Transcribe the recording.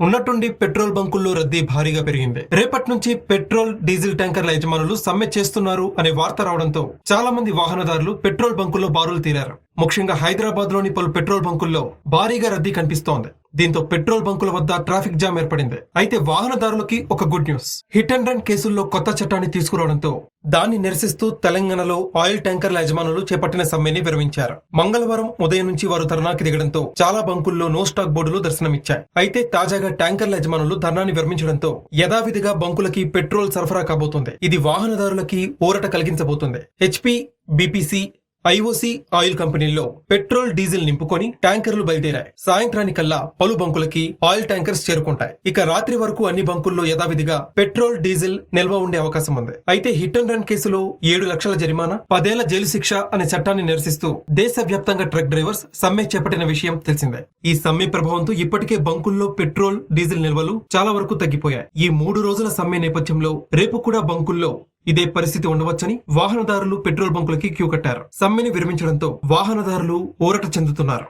ఉన్నట్టుండి పెట్రోల్ బంకుల్లో రద్దీ భారీగా పెరిగింది. రేపటి నుంచి పెట్రోల్ డీజిల్ ట్యాంకర్ల యజమానులు సమ్మె చేస్తున్నారు అనే వార్త రావడంతో చాలా మంది వాహనదారులు పెట్రోల్ బంకుల్లో బారులు తీరారు. ముఖ్యంగా హైదరాబాద్లోని పలు పెట్రోల్ బంకుల్లో భారీగా రద్దీ కనిపిస్తోంది. దీంతో పెట్రోల్ బంకుల వద్ద ట్రాఫిక్ జామ్ ఏర్పడింది. అయితే వాహనదారులకి ఒక good news. Hit and run కేసుల్లో కొత్త చట్టాన్ని తీసుకురావడంతో దాన్ని నిరసిస్తూ తెలంగాణలో ఆయిల్ ట్యాంకర్ల యజమానులు చేపట్టిన సమ్మెని విరమించారు. మంగళవారం ఉదయం నుంచి వారు ధర్నాకి దిగడంతో చాలా బంకుల్లో నో స్టాక్ బోర్డులు దర్శనమిచ్చాయి. అయితే తాజాగా ట్యాంకర్ల యజమానులు ధర్నాన్ని విరమించడంతో యథావిధిగా బంకులకి పెట్రోల్ సరఫరా కాబోతుంది. ఇది వాహనదారులకి ఊరట కలిగించబోతుంది. హెచ్పి బీపీసీ ఐఓసీ ఆయిల్ కంపెనీల్లో పెట్రోల్ డీజిల్ నింపుకొని ట్యాంకర్లు బయలుదేరాయి. సాయంత్రానికల్లా పలు బంకులకి ఆయిల్ ట్యాంకర్స్ చేరుకుంటాయి. ఇక రాత్రి వరకు అన్ని బంకుల్లో యథావిధిగా పెట్రోల్ డీజిల్ నిల్వ ఉండే అవకాశం ఉంది. అయితే హిట్ అండ్ రన్ కేసులో ఏడు లక్షల జరిమానా పదేళ్ళ జైలు శిక్ష అనే చట్టాన్ని నిరసిస్తూ దేశవ్యాప్తంగా ట్రక్ డ్రైవర్స్ సమ్మె చేపట్టిన విషయం తెలిసిందే. ఈ సమ్మె ప్రభావంతో ఇప్పటికే బంకుల్లో పెట్రోల్ డీజిల్ నిల్వలు చాలా వరకు తగ్గిపోయాయి. ఈ మూడు రోజుల సమ్మె నేపథ్యంలో రేపు కూడా బంకుల్లో ఇదే పరిస్థితి ఉండవచ్చని వాహనదారులు పెట్రోల్ బంకులకి క్యూ కట్టారు. సమ్మెని విరమించడంతో వాహనదారులు ఊరట చెందుతున్నారు.